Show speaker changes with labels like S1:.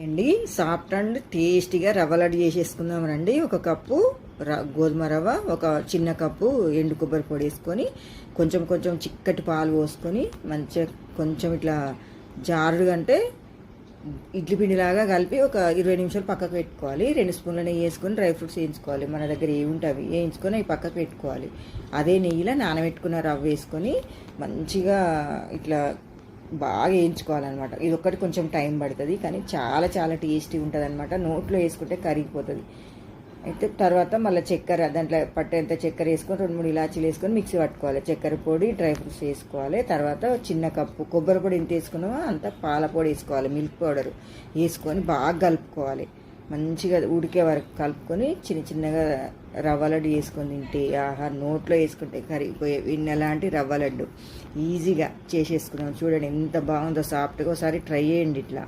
S1: అండి soft and టేస్టీగా రవ్వ లడ్డు చేసేసుకుందాం రండి. ఒక కప్పు ర- గోధుమ రవ్వ ఒక చిన్న కప్పు ఎండు కొబ్బరి పొడి వేసుకొని కొంచెం కొంచెం చిక్కటి పాలు పోసుకొని మంచిగా కొంచెం ఇట్లా జారుడుగా అంటే ఇడ్లీ పిండిలాగా కలిపి ఒక ఇరవై నిమిషాలు పక్కకు పెట్టుకోవాలి. రెండు స్పూన్ల నెయ్యి వేసుకొని డ్రై ఫ్రూట్స్ వేయించుకోవాలి. మన దగ్గర ఏముంటాయి అవి వేయించుకొని అవి పక్కకు పెట్టుకోవాలి. అదే నెయ్యిలో నానబెట్టుకున్న రవ్వ వేసుకొని మంచిగా ఇట్లా బాగా వేయించుకోవాలన్నమాట. ఇది ఒక్కటి కొంచెం టైం పడుతుంది కానీ చాలా చాలా టేస్టీ ఉంటుంది అనమాట నోట్లో వేసుకుంటే కరిగిపోతుంది. అయితే తర్వాత మళ్ళీ చక్కెర దాంట్లో పట్టేంత చక్కెర వేసుకొని రెండు మూడు ఇలాచీలు వేసుకొని మిక్సీ పట్టుకోవాలి. చక్కెర పొడి డ్రై ఫ్రూట్స్ వేసుకోవాలి. తర్వాత చిన్న కప్పు కొబ్బరి పొడి ఎంత వేసుకున్నామో అంత పాల పొడి వేసుకోవాలి మిల్క్ పౌడర్ వేసుకొని బాగా కలుపుకోవాలి. మంచిగా ఉడికే వరకు కలుపుకొని చిన్న చిన్నగా రవ్వ లడ్డు వేసుకొని తింటే ఆహా నోట్లో వేసుకుంటే కరిగిపోయే విన్న లాంటి రవ్వ లడ్డు. ఈజీగా చేసేసుకున్నాం. చూడండి ఎంత బాగుందో సాఫ్ట్గా ఒకసారి ట్రై చేయండి ఇట్లా.